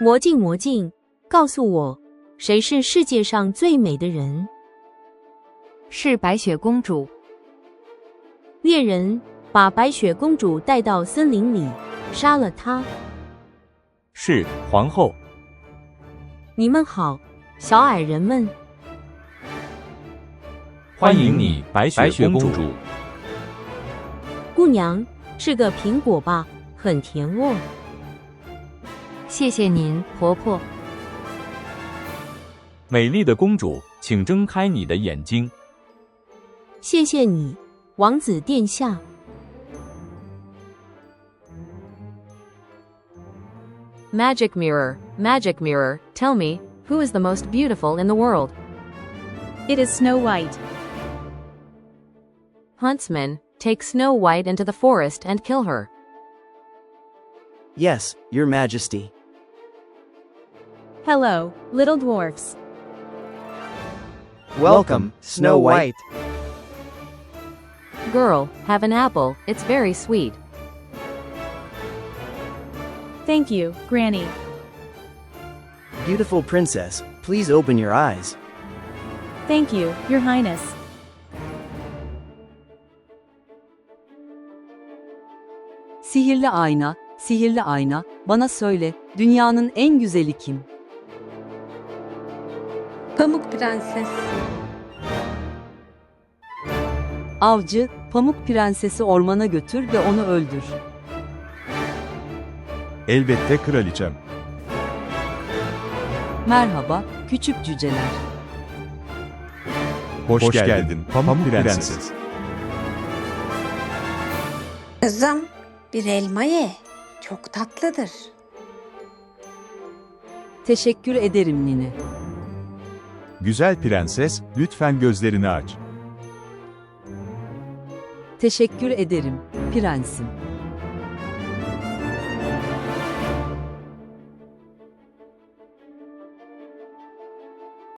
魔镜魔镜，告诉我，谁是世界上最美的人？是白雪公主。猎人把白雪公主带到森林里，杀了她。是皇后。你们好，小矮人们。欢迎你，白雪公主。姑娘，吃个苹果吧？很甜哦。谢谢您，婆婆。美丽的公主，请睁开你的眼睛。谢谢你，王子殿下。 Magic mirror, magic mirror, tell me, who is the most beautiful in the world? It is Snow White. Huntsman, take Snow White into the forest and kill her. Yes, Your Majesty. Hello, little dwarfs. Welcome, Snow White. Girl, have an apple, it's very sweet. Thank you, Granny. Beautiful princess, please open your eyes. Thank you, Your Highness. Sihirli ayna, sihirli ayna, bana söyle, dünyanın en güzeli kim? Pamuk Prenses. Avcı, Pamuk Prensesi ormana götür ve onu öldür. Elbette kraliçem. Merhaba, küçük cüceler. Hoş, geldin, Pamuk, Prenses. Kızım, bir elma ye. Çok tatlıdır. Teşekkür ederim nine. Güzel prenses, lütfen gözlerini aç. Teşekkür ederim, prensim.